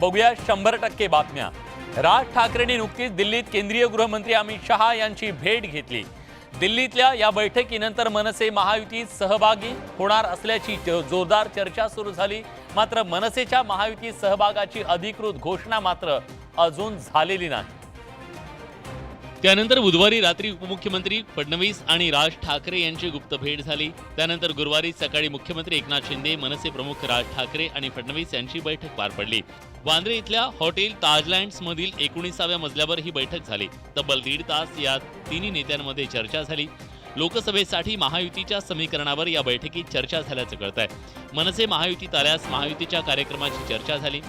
बघूया शंभर टक्के बातम्या. राज ठाकरेंनी नुकतीच दिल्लीत केंद्रीय गृहमंत्री अमित शहा यांची भेट घेतली. दिल्लीतल्या या बैठकीनंतर मनसे महायुतीत सहभागी होणार असल्याची जोरदार चर्चा सुरू झाली. मात्र मनसेच्या महायुतीत सहभागाची अधिकृत घोषणा मात्र अजून झालेली नाही. त्यानंतर बुधवारी रात्री उपमुख्यमंत्री फडणवीस आणि राज ठाकरे यांची गुप्त भेट झाली. त्यानंतर गुरुवारी सकाळी मुख्यमंत्री एकनाथ शिंदे मनसे प्रमुख राज ठाकरे आणि फडणवीस यांची बैठक पार पडली. वांद्रे इथल्या हॉटेल ताजलँड्स मधील एकोणीसाव्या मजल्यावर ही बैठक झाली. तब्बल दीड तास या तिन्ही नेत्यांमध्ये चर्चा झाली. लोकसभेसाठी महायुतीच्या समीकरणावर या बैठकीत चर्चा झाल्याचं कळत आहे मनसे महायुतीत आल्यास महायुतीच्या कार्यक्रमाची चर्चा झाली.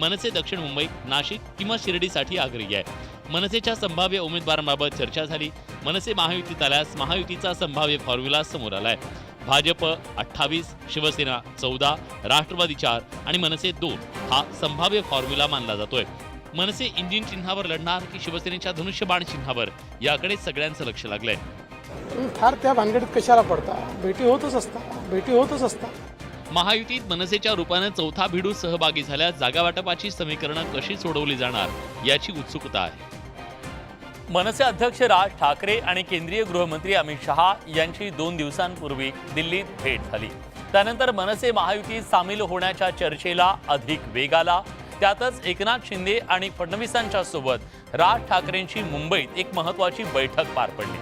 मनसे दक्षिण मुंबई नाशिक किंवा शिर्डीसाठी आग्रही आहे. मनसेच्या संभाव्य उमेदवारांबाबत चर्चा झाली. मनसे महायुतीत आल्यास महायुतीचा संभाव्य फॉर्म्युला समोर आलाय. भाजप अठ्ठावीस शिवसेना चौदा राष्ट्रवादी चार आणि मनसे दोन हा संभाव्य फॉर्म्युला मानला जातोय. मनसे इंजिन चिन्हावर लढणार की शिवसेनेच्या धनुष्यबाण चिन्हावर? याकडे सगळ्यांचं लक्ष लागलंय. तुम्ही फार त्या भानगडीत कशाला पडता? भेटी होतच असतात भेटी होतच असतात महायुतीत मनसेच्या रूपानं चौथा भिडू सहभागी झाल्यास जागा वाटपाची समीकरणं कशी सोडवली जाणार याची उत्सुकता आहे. मनसे अध्यक्ष राज ठाकरे आणि केंद्रीय गृहमंत्री अमित शहा यांची दोन दिवसांपूर्वी दिल्लीत भेट झाली. त्यानंतर मनसे महायुतीत सामील होण्याच्या चर्चेला अधिक वेग आला. त्यातच एकनाथ शिंदे आणि फडणवीसांच्या सोबत राज ठाकरेंची मुंबईत एक महत्वाची बैठक पार पडली.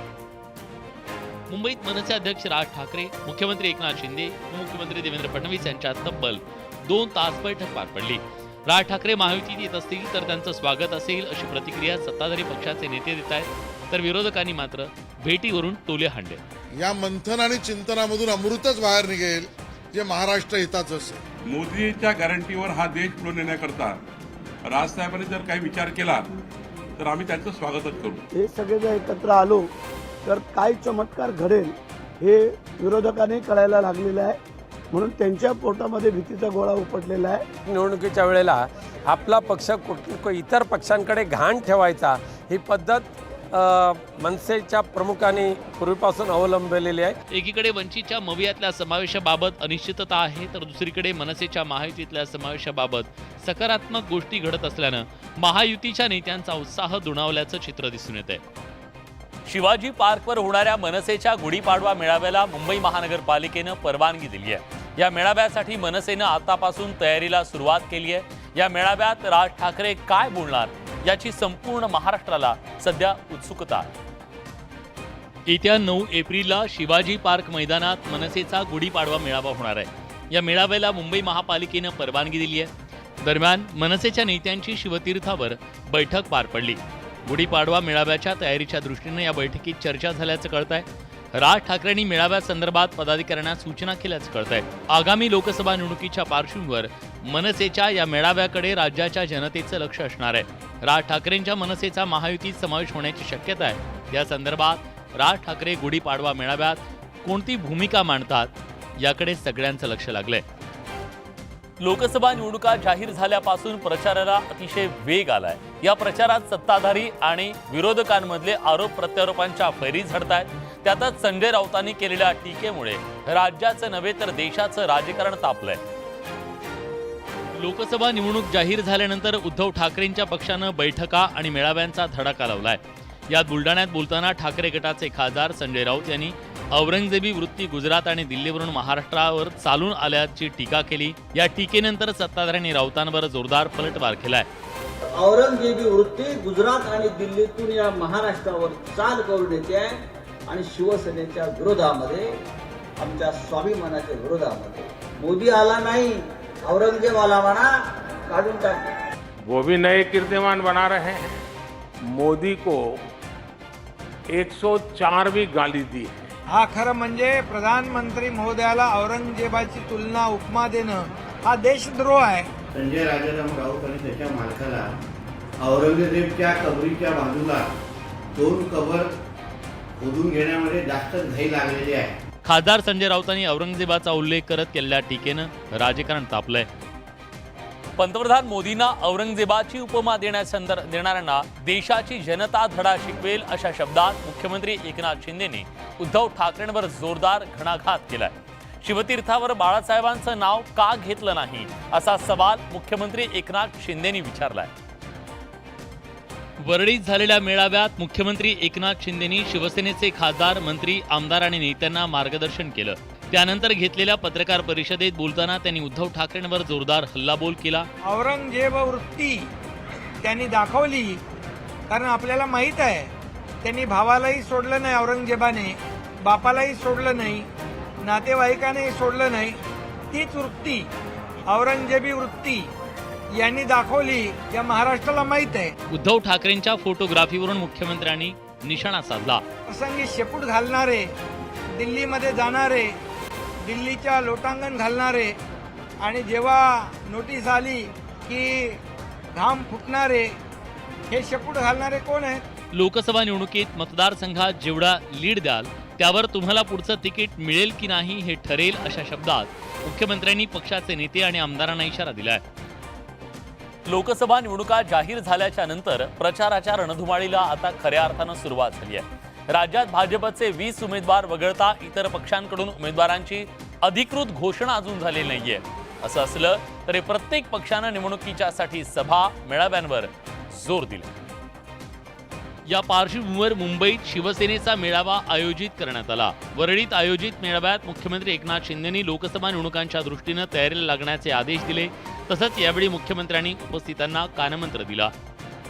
मुंबईत मनसे अध्यक्ष राज ठाकरे मुख्यमंत्री एकनाथ शिंदे उपमुख्यमंत्री देवेंद्र फडणवीस यांच्यात तब्बल दोन तास बैठक पार पडली. राज ठाकरे महायुतीत येत असतील तर त्यांचं स्वागत असेल अशी प्रतिक्रिया सत्ताधारी पक्षाचे नेते देत आहेत. तर विरोधकांनी मात्र भेटीवरून टोले हाणले. या मंथन आणि चिंतनामधून अमृतच बाहेर निघेल जे महाराष्ट्र हिताचं असेल. मोदीच्या गॅरंटीवर हा देश पुढे नेण्याकरता राजसाहेबांनी जर काही विचार केला तर आम्ही त्यांचं स्वागतच करू. हे सगळे जर एकत्र आलो तर काय चमत्कार घडेल हे विरोधकांनी कळायला लागलेलं आहे. म्हणून त्यांच्या पोटामध्ये भीतीचा गोळा उपटलेला आहे. निवडणुकीच्या वेळेला आपला पक्ष कुठ इतर पक्षांकडे घाण ठेवायचा ही पद्धत मनसेच्या प्रमुखांनी पूर्वीपासून अवलंबलेली आहे. एकीकडे वंचितच्या मवियातल्या समावेशाबाबत अनिश्चितता आहे तर दुसरीकडे मनसेच्या महायुतीतल्या समावेशाबाबत सकारात्मक गोष्टी घडत असल्यानं महायुतीच्या नेत्यांचा उत्साह दुणावल्याचं चित्र दिसून येत आहे शिवाजी पार्कवर होणाऱ्या मनसेच्या गुढीपाडवा मेळाव्याला मुंबई महानगरपालिकेनं परवानगी दिली आहे. या मेळाव्यासाठी मनसेनं आतापासून तयारीला सुरुवात केली आहे. या मेळाव्यात राज ठाकरे काय बोलणार याची संपूर्ण महाराष्ट्राला सध्या उत्सुकता आहे. येत्या नऊ एप्रिलला शिवाजी पार्क मैदानात मनसेचा गुढीपाडवा मेळावा होणार आहे. या मेळाव्याला मुंबई महापालिकेनं परवानगी दिली आहे. दरम्यान मनसेच्या नेत्यांची शिवतीर्थावर बैठक पार पडली. गुढीपाडवा मेळाव्याच्या तयारीच्या दृष्टीनं या बैठकीत चर्चा झाल्याचं कळत आहे राज ठाकरेंनी मेळाव्यासंदर्भात पदाधिकाऱ्यांना सूचना केल्याचं कळत आहे आगामी लोकसभा निवडणुकीच्या पार्श्वभूमीवर मनसेच्या या मेळाव्याकडे राज्याच्या जनतेचं लक्ष असणार आहे. राज ठाकरेंच्या मनसेचा महायुतीत समावेश होण्याची शक्यता आहे. या संदर्भात राज ठाकरे गुढीपाडवा मेळाव्यात कोणती भूमिका मांडतात याकडे सगळ्यांचं लक्ष लागलंय. लोकसभा निवडणुका जाहीर झाल्यापासून प्रचाराला अतिशय वेग आलाय. या प्रचारात सत्ताधारी आणि विरोधकांमधले आरोप प्रत्यारोपांच्या फैरी झडत आहेत त्यातच संजय राऊतांनी केलेल्या टीकेमुळे राज्याचं नव्हे तर देशाचं राजकारण तापलंय. लोकसभा निवडणूक जाहीर झाल्यानंतर उद्धव ठाकरेंच्या पक्षानं बैठका आणि मेळाव्यांचा धडाका लावलाय. यात बुलढाण्यात बोलताना ठाकरे गटाचे खासदार संजय राऊत यांनी औरंगजेबी वृत्ती गुजरात आणि दिल्लीवरून महाराष्ट्रावर चालून आल्याची टीका केली. या टीकेनंतर सत्ताधाऱ्यांनी राऊतांवर जोरदार पलटवार केलाय. औरंगजेबी वृत्ती गुजरात आणि दिल्लीतून या महाराष्ट्रावर चाल करून येते आणि शिवसेनेच्या विरोधामध्ये आमच्या स्वाभिमानाच्या विरोधामध्ये. मोदी आला नाही औरंगजेब आला म्हणा काढून टाक. वो भी नए कीर्तिमान बना रहे हैं। मोदी को 104वीं गाली दी है। हा खरं म्हणजे प्रधानमंत्री महोदयाला औरंगजेबाची तुलना उपमा देणं हा देशद्रोह आहे. संजय राजाराम राऊत आणि त्याच्या मालकाला औरंगजेबच्या कबरीच्या बाजूला दोन कबर खोदून घेण्यामध्ये जास्त घाई लागलेली आहे. खासदार संजय राऊतांनी औरंगजेबाचा उल्लेख करत केलेल्या टीकेनं राजकारण तापलंय. पंतप्रधान मोदींना औरंगजेबाची उपमा देण्यासंदर देणाऱ्यांना देशाची जनता धडा शिकवेल अशा शब्दात मुख्यमंत्री एकनाथ शिंदेने उद्धव ठाकरेंवर जोरदार घणाघात केलाय. शिवतीर्थावर बाळासाहेबांचं नाव का घेतलं नाही असा सवाल मुख्यमंत्री एकनाथ शिंदेनी विचारलाय. वरळीत झालेल्या मेळाव्यात मुख्यमंत्री एकनाथ शिंदेनी शिवसेनेचे खासदार मंत्री आमदार आणि नेत्यांना मार्गदर्शन केलं. त्यानंतर घेतलेल्या पत्रकार परिषदेत बोलताना त्यांनी उद्धव ठाकरेंवर जोरदार हल्लाबोल केला. औरंगजेब वृत्ती त्यांनी दाखवली कारण आपल्याला माहीत आहे त्यांनी भावालाही सोडलं नाही औरंगजेबाने बापालाही सोडलं नाही नातेवाईकानेही सोडलं नाही. तीच वृत्ती औरंगजेबी वृत्ती यांनी दाखवली या महाराष्ट्राला माहीत आहे. उद्धव ठाकरेंच्या फोटोग्राफीवरून मुख्यमंत्र्यांनी निशाणा साधला. प्रसंगी शेपूट घालणारे दिल्लीमध्ये जाणारे दिल्लीच्या लोटांगण घालणारे आणि जेव्हा नोटीस आली की घाम फुटणारे हे शेपूट घालणारे कोण आहेत? लोकसभा निवडणुकीत मतदारसंघात जेवढा लीड द्याल त्यावर तुम्हाला पुढचं तिकीट मिळेल की नाही हे ठरेल अशा शब्दात मुख्यमंत्र्यांनी पक्षाचे नेते आणि आमदारांना इशारा दिलाय. लोकसभा निवडणुका जाहीर झाल्याच्यानंतर प्रचाराच्या रणधुमाळीला आता खऱ्या अर्थानं सुरुवात झाली आहे. राज्यात भाजपचे वीस उमेदवार वगळता इतर पक्षांकडून उमेदवारांची अधिकृत घोषणा अजून झालेली नाहीये. असं असलं तरी प्रत्येक पक्षानं निवडणुकीच्यासाठी सभा मेळाव्यांवर जोर दिला. या पार्श्वभूमीवर मुंबईत शिवसेनेचा मेळावा आयोजित करण्यात आला. वरळीत आयोजित मेळाव्यात मुख्यमंत्री एकनाथ शिंदेनी लोकसभा निवडणुकांच्या दृष्टीनं तयारीला लागण्याचे आदेश दिले. तसंच यावेळी मुख्यमंत्र्यांनी उपस्थितांना कानमंत्र दिला.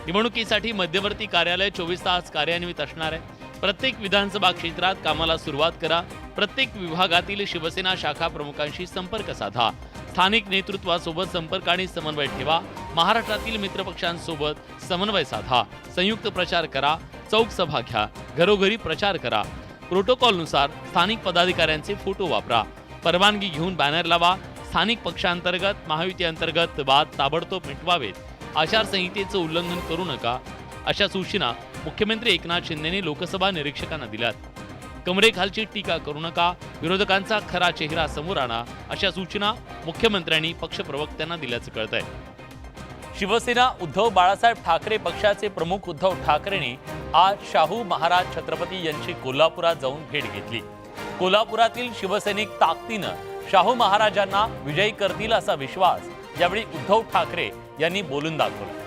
निवडणुकीसाठी मध्यवर्ती कार्यालय चोवीस तास कार्यान्वित असणार आहे. प्रत्येक विधानसभा क्षेत्रात कामाला सुरुवात करा. प्रत्येक विभागातील शिवसेना शाखा प्रमुखांशी संपर्क साधा. स्थानिक नेतृत्वासोबत संपर्क आणि समन्वय ठेवा. महाराष्ट्रातील मित्रपक्षांसोबत समन्वय साधा. संयुक्त प्रचार करा. चौक सभा घ्या. घरोघरी प्रचार करा. प्रोटोकॉलनुसार स्थानिक पदाधिकाऱ्यांचे फोटो वापरा. परवानगी घेऊन बॅनर लावा. स्थानिक पक्षांतर्गत महायुती अंतर्गत वाद ताबडतोब मिटवावेत आचारसंहितेचं उल्लंघन करू नका अशा सूचना मुख्यमंत्री एकनाथ शिंदेने लोकसभा निरीक्षकांना दिल्यात. कमरेखालची टीका करू नका विरोधकांचा खरा चेहरा समोर आणा अशा सूचना मुख्यमंत्र्यांनी पक्षप्रवक्त्यांना दिल्याचं कळत आहे शिवसेना उद्धव बाळासाहेब ठाकरे पक्षाचे प्रमुख उद्धव ठाकरेंनी आज शाहू महाराज छत्रपती यांची कोल्हापुरात जाऊन भेट घेतली. कोल्हापुरातील शिवसैनिक ताकदीनं शाहू महाराजांना विजयी करतील असा विश्वास यावेळी उद्धव ठाकरे यांनी बोलून दाखवला.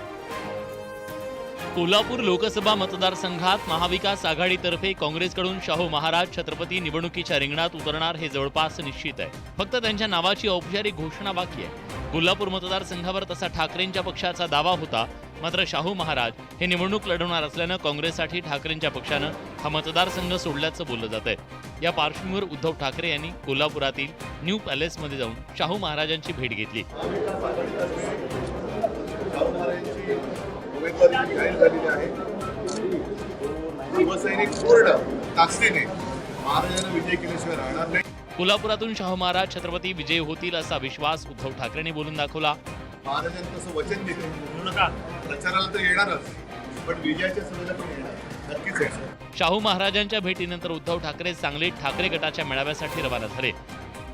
कोल्हापूर लोकसभा मतदारसंघात महाविकास आघाडीतर्फे काँग्रेसकडून शाहू महाराज छत्रपती निवडणुकीच्या रिंगणात उतरणार हे जवळपास निश्चित आहे. फक्त त्यांच्या नावाची औपचारिक घोषणा बाकी आहे. कोल्हापूर मतदारसंघावर तसा ठाकरेंच्या पक्षाचा दावा होता मात्र शाहू महाराज हे निवडणूक लढवणार असल्यानं काँग्रेससाठी ठाकरेंच्या पक्षानं हा मतदारसंघ सोडल्याचं बोललं जात आहे या पार्श्वभूमीवर उद्धव ठाकरे यांनी कोल्हापुरातील न्यू पॅलेसमध्ये जाऊन शाहू महाराजांची भेट घेतली. कोल्हापुरातून शाहू महाराज छत्रपती विजयी होतील असा विश्वास उद्धव ठाकरेंनी बोलून दाखवला. महाराजांनी तसं वचन दिले प्रचाराला तर येणारच पण विजयाच्या सभेला पण येणार. शाहू महाराजांच्या भेटीनंतर उद्धव ठाकरे सांगलीत ठाकरे गटाच्या मेळाव्यासाठी रवाना झाले.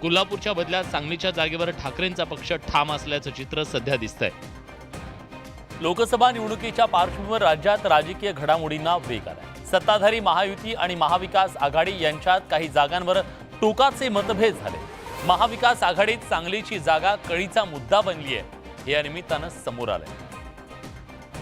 कोल्हापूरच्या बदल्यात सांगलीच्या जागेवर ठाकरेंचा पक्ष ठाम असल्याचं चित्र सध्या दिसतंय. लोकसभा निवडणुकीच्या पार्श्वभूमीवर राज्यात राजकीय घडामोडींना वेग आला सत्ताधारी महायुती आणि महाविकास आघाडी यांच्यात काही जागांवर टोकाचे मतभेद झाले. महाविकास आघाडीत सांगलीची जागा कळीचा मुद्दा बनली आहे या निमित्तानं समोर आलंय.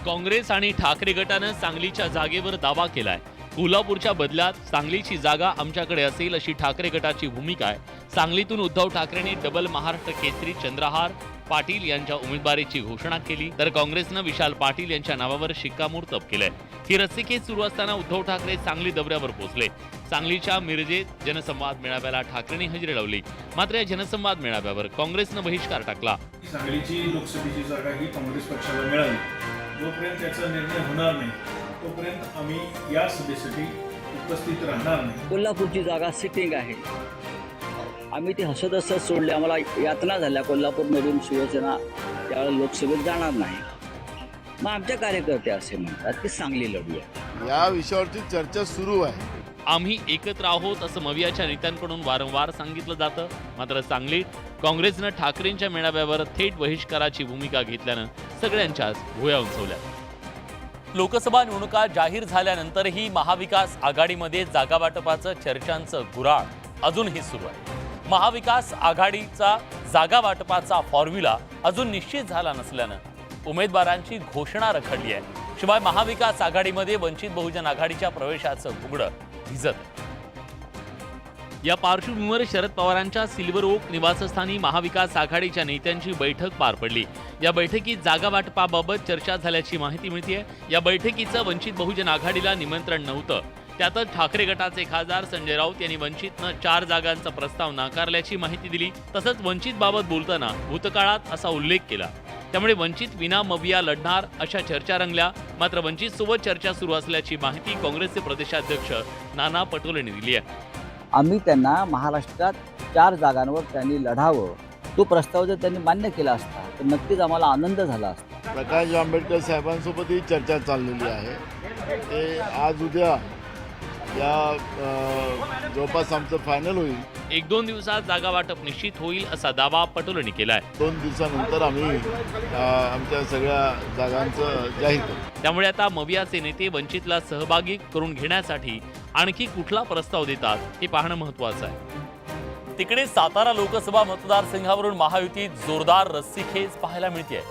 काँग्रेस आणि ठाकरे गटानं सांगलीच्या जागेवर दावा केलाय. कोल्हापूरच्या बदल्यात सांगलीची जागा आमच्याकडे असेल अशी ठाकरे गटाची भूमिका आहे. सांगलीतून उद्धव ठाकरेंनी डबल महाराष्ट्र केसरी चंद्रहार पाटील यांच्या उमेदवारीची घोषणा केली तर काँग्रेसनं विशाल पाटील यांच्या नावावर शिक्कामोर्तब केलंय. ही रस्सीखेच सुरू असताना उद्धव ठाकरे सांगली दौऱ्यावर पोहोचले. सांगलीच्या मिरजेत जनसंवाद मेळाव्याला ठाकरेंनी हजेरी लावली. मात्र या जनसंवाद मेळाव्यावर काँग्रेसनं बहिष्कार टाकला. सांगलीची लोकसभेची जागा ही काँग्रेस पक्षाला मिळाली. जोपर्यंत त्याचा निर्णय होणार नाही तोपर्यंत आम्ही या सभेसाठी उपस्थित राहणार नाही. कोल्हापूरची जागा सिटिंग आहे. आम्ही ती हसत हसत सोडली. आम्हाला यातना झाल्या. कोल्हापूरमधून शिवसेना त्यावेळेला लोकसभेत जाणार नाही. मग आमचे कार्यकर्ते असे म्हणतात की सांगली लढूया. या विषयावरची चर्चा सुरू आहे. आम्ही एकत्र आहोत असं मवियाच्या नेत्यांकडून वारंवार सांगितलं जातं. मात्र सांगलीत काँग्रेसनं ठाकरेंच्या मेळाव्यावर थेट बहिष्काराची भूमिका घेतल्यानं सगळ्यांच्याच भुया उंचवल्या. लोकसभा निवडणुका जाहीर झाल्यानंतरही महाविकास आघाडीमध्ये जागावाटपाचं चर्चांचं गुराळ. अजूनही सुरू आहे. महाविकास आघाडीचा जागावाटपाचा फॉर्म्युला अजून निश्चित झाला नसल्यानं उमेदवारांची घोषणा रखडली आहे. शिवाय महाविकास आघाडीमध्ये वंचित बहुजन आघाडीच्या प्रवेशाचं उघडं. भिजत. या पार्श्वभूमीवर शरद पवारांच्या सिल्वर ओक निवासस्थानी महाविकास आघाडीच्या नेत्यांची बैठक पार पडली. या बैठकीत जागा वाटपाबाबत चर्चा झाल्याची माहिती मिळते या बैठकीचं वंचित बहुजन आघाडीला निमंत्रण नव्हतं. त्यातच ठाकरे गटाचे खासदार संजय राऊत यांनी वंचितनं चार जागांचा प्रस्ताव नाकारल्याची माहिती दिली. तसंच वंचित बाबत बोलताना भूतकाळात असा उल्लेख केला. त्यामुळे वंचित विना मविया लढणार अशा चर्चा रंगल्या. मात्र वंचित सोबत चर्चा सुरू असल्याची माहिती काँग्रेसचे प्रदेशाध्यक्ष नाना पटोलेंनी दिली आहे. आम्ही त्यांना महाराष्ट्रात चार जागांवर त्यांनी लढावं. तो प्रस्ताव जर त्यांनी मान्य केला असता तर नक्कीच आम्हाला आनंद झाला असता. प्रकाश आंबेडकर साहेबांसोबत ही चर्चा चाललेली आहे. ते आज उद्या या जवळपास आमचं फायनल होईल. एक दोन दिवसात जागा वाटप निश्चित होईल असा दावा पटोलेंनी केलाय. दोन दिवसानंतर आम्ही आमच्या सगळ्या जागांचं जाहीर करू. त्यामुळे आता मवियाचे नेते वंचितला सहभागी करून घेण्यासाठी आणखी कुठला प्रस्ताव देतात हे पाहणं महत्वाचं आहे. तिकडे सातारा लोकसभा मतदारसंघावरून महायुतीत जोरदार रस्सीखेच पाहायला मिळते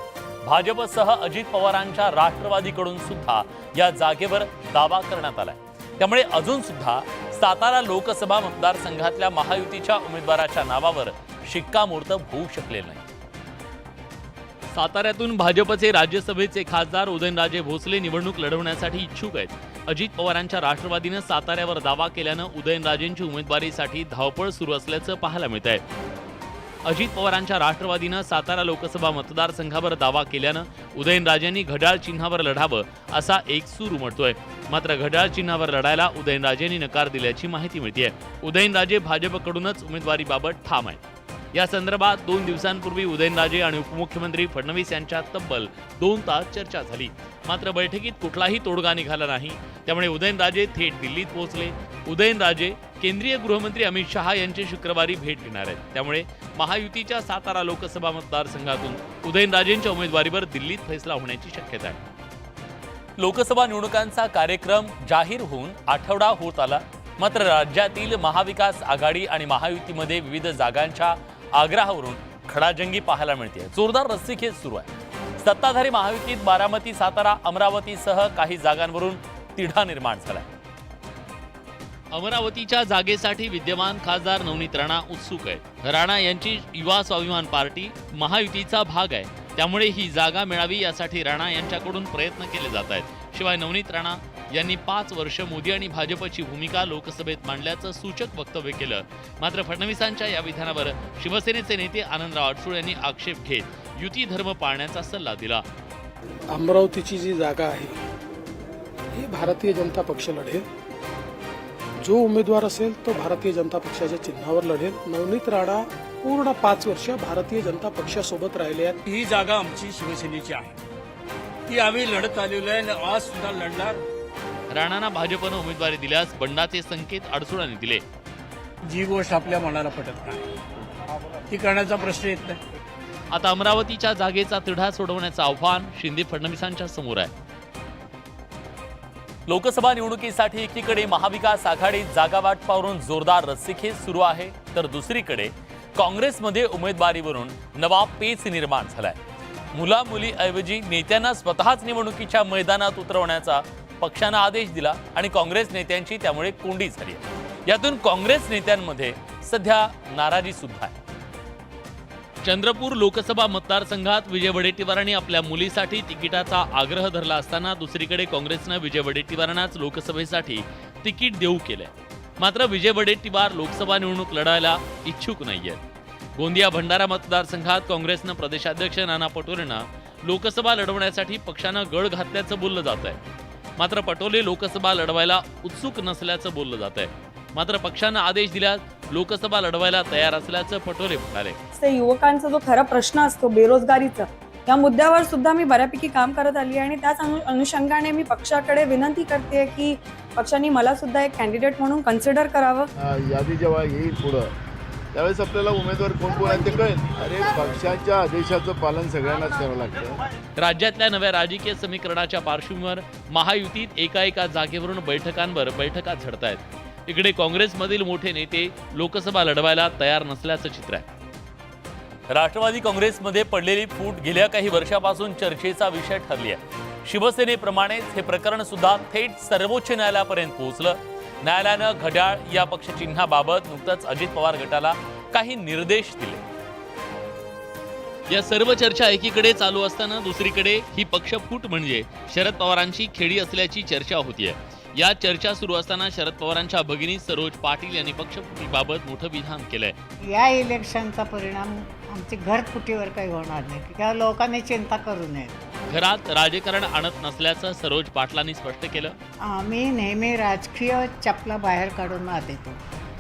भाजपसह अजित पवारांच्या राष्ट्रवादीकडून सुद्धा या जागेवर दावा करण्यात आलाय. त्यामुळे अजून सुद्धा सातारा लोकसभा मतदारसंघातल्या महायुतीच्या उमेदवाराच्या नावावर शिक्कामोर्तब होऊ शकले नाही. साताऱ्यातून भाजपचे राज्यसभेचे खासदार उदयनराजे भोसले निवडणूक लढवण्यासाठी इच्छुक आहेत. अजित पवारांच्या राष्ट्रवादीनं साताऱ्यावर दावा केल्यानं उदयनराजेंची उमेदवारीसाठी धावपळ सुरू असल्याचं पाहायला मिळत आहे अजित पवारांच्या राष्ट्रवादीनं सातारा लोकसभा मतदारसंघावर दावा केल्यानं उदयनराजेंनी घड्याळ चिन्हावर लढावं असा एक सूर उमटतोय. मात्र घड्याळ चिन्हावर लढायला उदयनराजेंनी नकार दिल्याची माहिती मिळते उदयनराजे भाजपकडूनच उमेदवारीबाबत ठाम आहे या संदर्भात दोन दिवसांपूर्वी उदयनराजे आणि उपमुख्यमंत्री फडणवीस यांच्यात तब्बल दोन तास चर्चा झाली. मात्र बैठकीत कुठलाही तोडगा निघाला नाही. त्यामुळे उदयनराजे थेट दिल्लीत पोहोचले. उदयनराजे केंद्रीय गृहमंत्री अमित शहा यांची शुक्रवारी भेट घेणार आहेत. त्यामुळे महायुतीच्या सातारा लोकसभा मतदारसंघातून उदयनराजेंच्या उमेदवारीवर दिल्लीत फैसला होण्याची शक्यता आहे. लोकसभा निवडणुकांचा कार्यक्रम जाहीर होऊन आठवडा होत आला. मात्र राज्यातील महाविकास आघाडी आणि महायुतीमध्ये विविध जागांच्या आग्रहावरून खडाजंगी पाहायला मिळते. जोरदार रस्सीखेच सुरू आहे. सत्ताधारी महायुतीत बारामती सातारा अमरावतीसह काही जागांवरून तिढा निर्माण झालाय. अमरावतीच्या जागेसाठी विद्यमान खासदार नवनीत राणा उत्सुक आहे राणा यांची युवा स्वाभिमान पार्टी महायुतीचा भाग आहे. त्यामुळे ही जागा मिळावी यासाठी राणा यांच्याकडून प्रयत्न केले जात आहेत. शिवाय नवनीत राणा यांनी पाच वर्ष मोदी आणि भाजपची भूमिका लोकसभेत मांडल्याचं सूचक वक्तव्य केलं. मात्र फडणवीसांच्या या विधानावर शिवसेनेचे नेते आनंदराव अडसूळ यांनी आक्षेप घेत युती धर्म पाळण्याचा सल्ला दिला. अमरावतीची जी जागा आहे ही भारतीय जनता पक्ष लढेल. जो उमेदवार असेल तो भारतीय जनता पक्षाच्या चिन्हावर लढेल. नवनीत राणा पूर्ण पाच वर्ष भारतीय जनता पक्षासोबत राहिले आहेत. ही जागा आमची शिवसेनेची आहे. ती आम्ही लढत आलेलो आहे आणि आज सुद्धा लढणार. राणांना भाजपनं उमेदवारी दिल्यास बंडाचे संकेत अडसूळांनी दिले. जी गोष्ट आपल्या मनाला पटत नाही. ती करण्याचा प्रश्न येत नाही. आता अमरावतीच्या जागेचा तिढा सोडवण्याचं आव्हान शिंदे फडणवीसांच्या समोर आहे. लोकसभा निवडणुकीसाठी एकीकडे महाविकास आघाडीत जागावाटपावरून जोरदार रस्सीखेच सुरू आहे तर दुसरीकडे काँग्रेसमध्ये उमेदवारीवरून नवा पेच निर्माण झालाय. मुला मुलीऐवजी नेत्यांना स्वतःच निवडणुकीच्या मैदानात उतरवण्याचा पक्षानं आदेश दिला आणि काँग्रेस नेत्यांची त्यामुळे कोंडी झाली यातून काँग्रेस नेत्यांमध्ये सध्या नाराजी सुद्धा आहे. चंद्रपूर लोकसभा मतदारसंघात विजय वडेट्टीवारांनी आपल्या मुलीसाठी तिकिटाचा आग्रह धरला असताना दुसरीकडे काँग्रेसनं विजय वडेट्टीवारांनाच लोकसभेसाठी तिकीट देऊ केलंय. मात्र विजय वडेट्टीवार लोकसभा निवडणूक लढायला इच्छुक नाहीयेत. गोंदिया भंडारा मतदारसंघात काँग्रेसनं प्रदेशाध्यक्ष नाना पटोलेंना लोकसभा लढवण्यासाठी पक्षानं गळ घातल्याचं बोललं जात आहे मात्र पटोले लोकसभा लढवायला उत्सुक नसल्याचं बोललं जात आहे मात्र पक्षानं आदेश दिल्यास लोकसभा लढवायला तयार असल्याचं पटोले म्हणाले. युवकांचा जो खरा प्रश्न असतो बेरोजगारीचा या मुद्द्यावर सुद्धा मी बऱ्यापैकी काम करत आली आहे आणि त्याच अनु अनुषंगाने मी पक्षाकडे विनंती करते की पक्षाने मला सुद्धा एक कॅन्डिडेट म्हणून कन्सिडर करावं. यादी जेव्हा येईल पुढं त्यावेळेस आपल्याला उमेदवार कोण कोण आहेत ते कळेल. अरे पक्षाच्या आदेशाचं पालन सगळ्यांनाच करावं लागतं. राज्यातल्या नव्या राजकीय समीकरणाच्या पार्श्वभूमीवर महायुतीत एका एका जागेवरून बैठकांवर बैठका झडत आहेत इकडे काँग्रेसमधील मोठे नेते लोकसभा लढवायला तयार नसल्याचं चित्र आहे. राष्ट्रवादी काँग्रेसमध्ये पडलेली फूट गेल्या काही वर्षापासून चर्चेचा विषय ठरली आहे. शिवसेनेप्रमाणेच हे प्रकरण सुद्धा थेट सर्वोच्च न्यायालयापर्यंत पोहोचलं. न्यायालयानं घड्याळ या पक्षचिन्हाबाबत नुकतंच अजित पवार गटाला काही निर्देश दिले. या सर्व चर्चा एकीकडे चालू असताना दुसरीकडे ही पक्षफूट म्हणजे शरद पवारांची खेडी असल्याची चर्चा होतीये. या चर्चा सुरू असताना शरद पवारांच्या भगिनी सरोज पाटील यांनी पक्षफुटीबाबत मोठं विधान केलंय. या इलेक्शनचा परिणाम आमची घरफुटीवर काही होणार नाही. किंवा लोकांनी चिंता करू नये. घरात राजकारण आणत नसल्याचं सरोज पाटलांनी स्पष्ट केलं. आम्ही नेहमी राजकीय चपला बाहेर काढून ना देतो.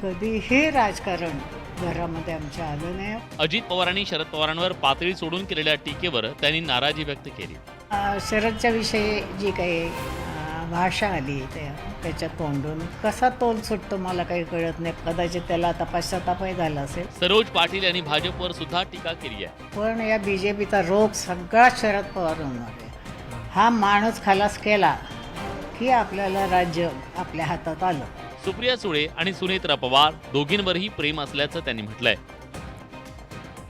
कधीही राजकारण घरामध्ये आमच्या आलं नाही. अजित पवारांनी शरद पवारांवर पातळी सोडून केलेल्या टीकेवर त्यांनी नाराजी व्यक्त केली. शरदच्या विषयी जी काही भाषा आली त्या त्याच्या तोंडून. कसा तोल सुटतो मला काही कळत नाही. कदाचित त्याला आता पश्चातापही झाला असेल. सरोज पाटील यांनी भाजपवर सुद्धा टीका केली आहे. पण या बी जे पीचा रोग सगळा शरद पवार होणार आहे. हा माणूस खलास केला की आपल्याला राज्य आपल्या हातात आलं. सुप्रिया सुळे आणि सुनेत्रा पवार दोघींवरही प्रेम असल्याचं त्यांनी म्हटलंय.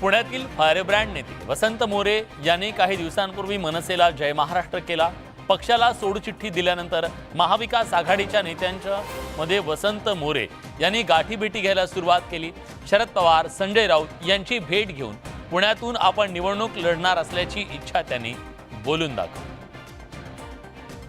पुण्यातील फायरब्रँड नेते वसंत मोरे यांनी काही दिवसांपूर्वी मनसेला जय महाराष्ट्र केला. पक्षाला सोडचिठ्ठी दिल्यानंतर महाविकास आघाडीच्या नेत्यांच्या मध्ये वसंत मोरे यांनी गाठीभेटी घ्यायला सुरुवात केली. शरद पवार संजय राऊत यांची भेट घेऊन पुण्यातून आपण निवडणूक लढणार असल्याची इच्छा त्यांनी बोलून दाखवली.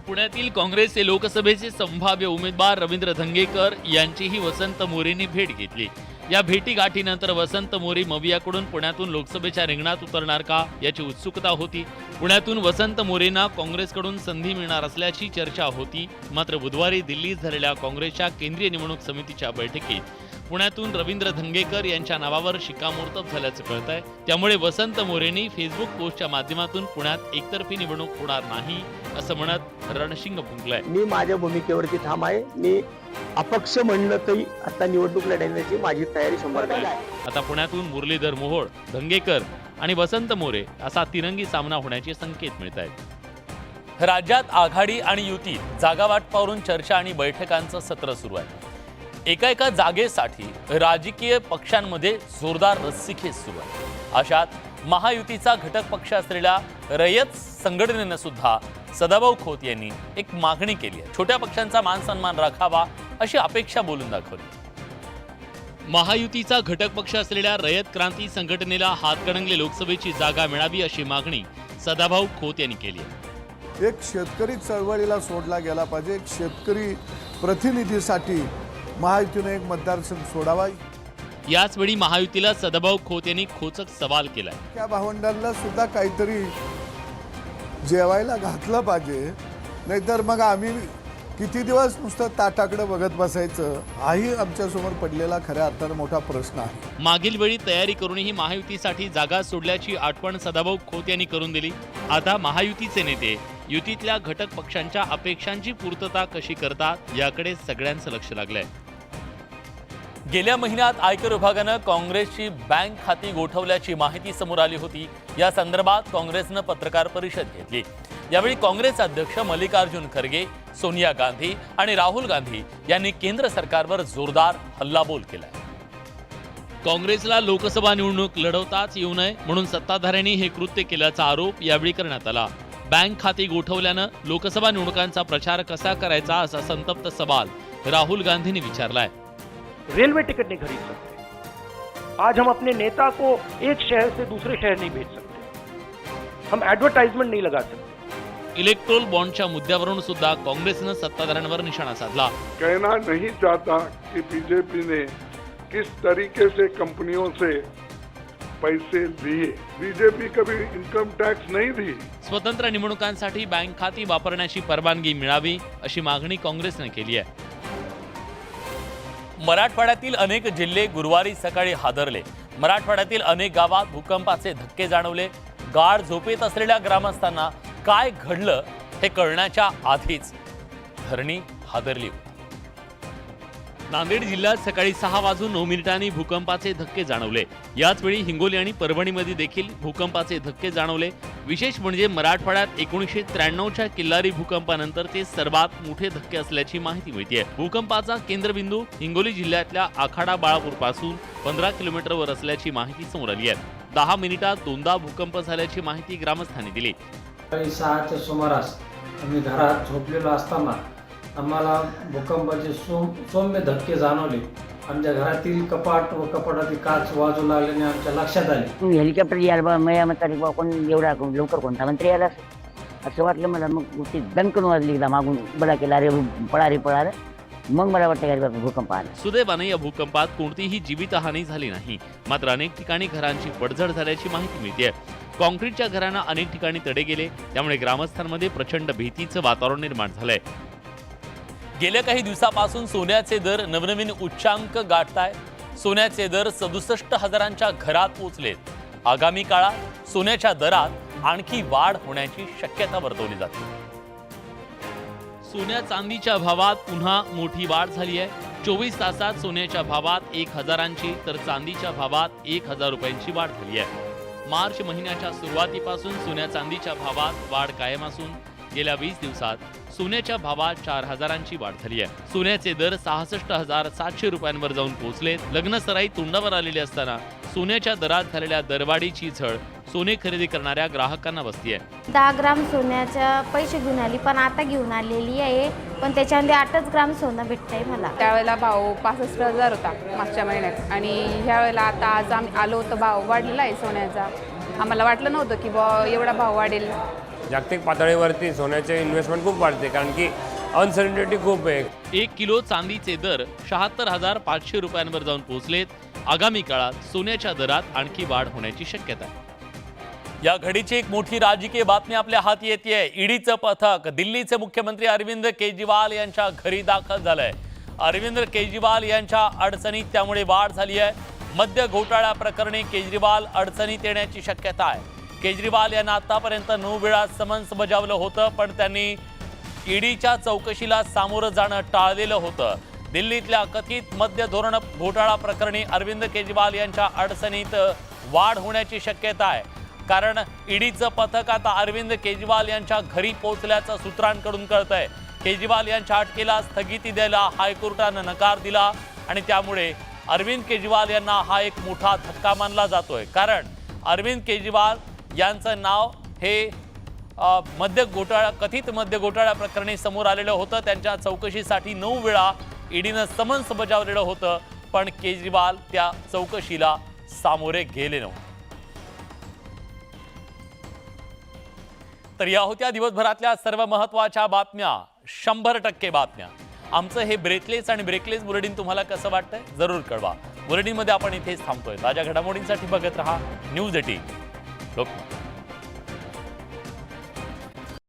पुण्यातील काँग्रेसचे लोकसभेचे संभाव्य उमेदवार रवींद्र धंगेकर यांचीही वसंत मोरेंनी भेट घेतली. या भेटीगाठीनंतर वसंत मोरे मवियाकडून पुण्यातून लोकसभेच्या रिंगणात उतरणार का याची उत्सुकता होती. पुण्यातून वसंत मोरेंना काँग्रेसकडून संधी मिळणार असल्याची चर्चा होती. मात्र बुधवारी दिल्लीत झालेल्या काँग्रेसच्या केंद्रीय निवडणूक समितीच्या बैठकीत पुण्यातून रवींद्र धंगेकर यांच्या नावावर शिक्कामोर्तब झाल्याचं कळत आहे त्यामुळे वसंत मोरेंनी फेसबुक पोस्टच्या माध्यमातून पुण्यात एकतर्फी निवडणूक होणार नाही असं म्हणत रणशिंग फुंकलाय मी माझ्या भूमिकेवरती ठाम आहे. मी अपक्ष म्हणलं तरी आता निवडणूक लढवण्याची माझी तयारी शंभर टक्के आहे. आता पुण्यातून मुरलीधर मोहोळ धंगेकर आणि वसंत मोरे असा तिरंगी सामना होण्याचे संकेत मिळत आहेत राज्यात आघाडी आणि युती जागा वाटपावरून चर्चा आणि बैठकांचं सत्र सुरू आहे. एका एका जागेसाठी राजकीय पक्षांमध्ये जोरदार रस्सीखेच सुरू आहे. अशात महायुतीचा घटक पक्ष असलेल्या रयत संघटनेनं सुद्धा सदाभाऊ खोत यांनी एक मागणी केली आहे. छोट्या पक्षांचा मान सन्मान राखावा अशी अपेक्षा बोलून दाखवली. महायुतीचा घटक पक्ष असलेल्या रयत क्रांती संघटनेला हातकणंगले लोकसभेची जागा मिळावी अशी मागणी सदाभाऊ खोत यांनी केली आहे. एक शेतकरी चळवळीला सोडला गेला पाहिजे. एक शेतकरी प्रतिनिधीसाठी महायुतीने एक मतदारसंघ सोडावा. याचवेळी महायुतीला सदाभाऊ खोत यांनी खोचक सवाल केलाय. त्या भावंडांना सुद्धा काहीतरी जेवायला घातलं पाहिजे. नाहीतर मग आम्ही किती दिवस नुसतं ताटाकडे बघत बसायचं? हाही आमच्यासमोर पडलेला खऱ्या अर्थानं मोठा प्रश्न आहे. मागील वेळी तयारी करूनही महायुतीसाठी जागा सोडल्याची आठवण सदाभाऊ खोत यांनी करून दिली. आता महायुतीचे नेते युतीतल्या घटक पक्षांच्या अपेक्षांची पूर्तता कशी करतात याकडे सगळ्यांचं लक्ष लागलंय. गेल्या महिन्यात आयकर विभागानं काँग्रेसची बँक खाती गोठवल्याची माहिती समोर आली होती. या संदर्भात काँग्रेसनं पत्रकार परिषद घेतली. यावेळी काँग्रेस अध्यक्ष मल्लिकार्जुन खरगे सोनिया गांधी आणि राहुल गांधी यांनी केंद्र सरकारवर जोरदार हल्लाबोल केलाय. काँग्रेसला लोकसभा निवडणूक लढवताच येऊ नये म्हणून सत्ताधाऱ्यांनी हे कृत्य केल्याचा आरोप यावेळी करण्यात आला. बँक खाती गोठवल्यानं लोकसभा निवडणुकांचा प्रचार कसा करायचा असा संतप्त सवाल राहुल गांधींनी विचारलाय. रेलवे टिकट नहीं खरीद सकते। आज हम अपने नेता को एक शहर से दूसरे शहर नहीं भेज सकते। हम एडवर्टाइजमेंट नहीं लगा सकते। इलेक्ट्रोल बॉन्डच्या मुद्द्यावरून सुद्धा काँग्रेसनं सत्ताधाऱ्यांवर निशाणा साधला. कहना नहीं चाहता कि बीजेपी ने किस तरीके से कंपनियों से पैसे लिए। बीजेपी कभी इनकम टैक्स नहीं दी। स्वतंत्र निवडणुकांसाठी बँक खाती वापरण्याची परवानगी मिळावी अशी मागणी काँग्रेसने केली आहे. मराठवाड्यातील अनेक जिल्हे गुरुवारी सकाळी हादरले. मराठवाड्यातील अनेक गावात भूकंपाचे धक्के जाणवले. गाढ झोपेत असलेल्या ग्रामस्थांना काय घडलं हे कळण्याच्या आधीच. धरणी हादरली. होती नांदेड जिल्ह्यात सकाळी सहा वाजून नऊ मिनिटांनी भूकंपाचे धक्के जाणवले. याचवेळी हिंगोली आणि परभणीमध्ये देखील भूकंपाचे धक्के जाणवले. विशेष म्हणजे मराठवाड्यात एकोणीसशे त्र्याण्णवच्या किल्लारी भूकंपानंतर ते सर्वात मोठे धक्के असल्याची माहिती मिळते भूकंपाचा केंद्रबिंदू हिंगोली जिल्ह्यातल्या आखाडा बाळापूरपासून पंधरा किलोमीटरवर असल्याची माहिती समोर आली आहे. दहा मिनिटात दोनदा भूकंप झाल्याची माहिती ग्रामस्थांनी दिली. सहाच्या सुमारास आम्ही घरात झोपलेलो असताना आम्हाला भूकंपाचे सोम सौम्य धक्के जाणवले. आमच्या घरातील कपाट व कपाटातील काच वाजू लागल्याने आमच्या लक्षात आले. हेलिकॉप्टर यायला बा मया मतारी बा कोण एवढा लवकर कोणता मंत्री आला असेल? असं वाटलं मला मग ते दणकन वाजली एकदा मागून बडा केला अरे पळा रे पळा रे मग मला वाटतं की अरे बापरे, भूकंप आला. सुदैवाने या भूकंपात कोणतीही जीवितहानी झाली नाही. मात्र अनेक ठिकाणी घरांची पडझड झाल्याची माहिती मिळते. कॉन्क्रीटच्या घरांना अनेक ठिकाणी तडे गेले. त्यामुळे ग्रामस्थांमध्ये प्रचंड भीतीचं वातावरण निर्माण झालंय. गेल्या काही दिवसापासून सोन्याचे दर नवनवीन उच्चांक गाठताय सोन्याचे दर सदुसष्ट हजारांच्या घरात पोचलेत. आगामी काळात सोन्याच्या दरात आणखी वाढ होण्याची शक्यता वर्तवली जाते. सोन्या चांदीच्या भावात पुन्हा मोठी वाढ झाली आहे. चोवीस तासात सोन्याच्या भावात एक हजारांची तर चांदीच्या भावात एक हजार रुपयांची वाढ झाली आहे. मार्च महिन्याच्या सुरुवातीपासून सोन्या चांदीच्या भावात वाढ कायम असून गेल्या वीस दिवसात सोन्याच्या भावात चार हजारांची वाढ झाली आहे. सोन्याचे दर सहासष्ट हजार सातशे रुपयांवर जाऊन पोहोचलेत लग्नसराई तोंडावर आलेली असताना सोन्याच्या दरात झालेल्या दरवाढीची झळ सोने खरेदी करणाऱ्या ग्राहकांना बसतीये. दहा ग्राम सोन्याच्या पैसे घेऊन आली पण आता घेऊन आलेली आहे. पण त्याच्यामध्ये आठच ग्राम सोनं भेटतंय मला. त्यावेळेला भाव पासष्ट हजार होता मागच्या महिन्यात. आणि ह्या वेळेला आता आज आम्ही आलो तर भाव वाढलेला आहे सोन्याचा. आम्हाला वाटलं नव्हतं की बा एवढा भाव वाढेल. जागतिक पातळीवरती सोन्याचे इन्व्हेस्टमेंट खूप वाढते कारण की अनसर्टिनिटी खूप आहे. एक किलो चांदीचे दर शहात्तर हजार पाचशे रुपयांवर जाऊन पोहोचलेत. आगामी काळात सोन्याच्या दरात आणखी वाढ होण्याची शक्यता आहे. या घडीची एक मोठी राजकीय बातमी आपल्या हाती येते ईडीचं पथक दिल्लीचे मुख्यमंत्री अरविंद केजरीवाल यांच्या घरी दाखल झालंय. अरविंद केजरीवाल यांच्या अडचणीत त्यामुळे वाढ झाली आहे. मद्य घोटाळ्या प्रकरणी केजरीवाल अडचणीत येण्याची शक्यता आहे. केजरीवाल यांना आतापर्यंत नऊ वेळा समन्स बजावलं होतं पण त्यांनी ईडीच्या चौकशीला सामोरं जाणं टाळलेलं होतं. दिल्लीतल्या कथित मद्य धोरण घोटाळा प्रकरणी अरविंद केजरीवाल यांच्या अडचणीत वाढ होण्याची शक्यता आहे. कारण ईडीचं पथक आता अरविंद केजरीवाल यांच्या घरी पोहोचल्याचं सूत्रांकडून कळत आहे केजरीवाल यांच्या अटकेला स्थगिती द्यायला हायकोर्टानं नकार दिला आणि त्यामुळे अरविंद केजरीवाल यांना हा एक मोठा धक्का मानला जातोय. कारण अरविंद केजरीवाल यांचं नाव हे मद्य घोटाळा कथित मद्य घोटाळा प्रकरणी समोर आलेलं होतं. त्यांच्या चौकशीसाठी नऊ वेळा ईडीनं समन्स बजावलेलं होतं पण केजरीवाल त्या चौकशीला सामोरे गेले नव्हते. तर या होत्या दिवसभरातल्या सर्व महत्त्वाच्या बातम्या. शंभर टक्के बातम्या. आमचं हे ब्रेकलेस आणि ब्रेकलेस बुलेटिन तुम्हाला कसं वाटतंय? जरूर कळवा. बुलेटिनमध्ये आपण इथेच थांबतोय. ताज्या घडामोडींसाठी बघत रहा न्यूज एटीन. Loco.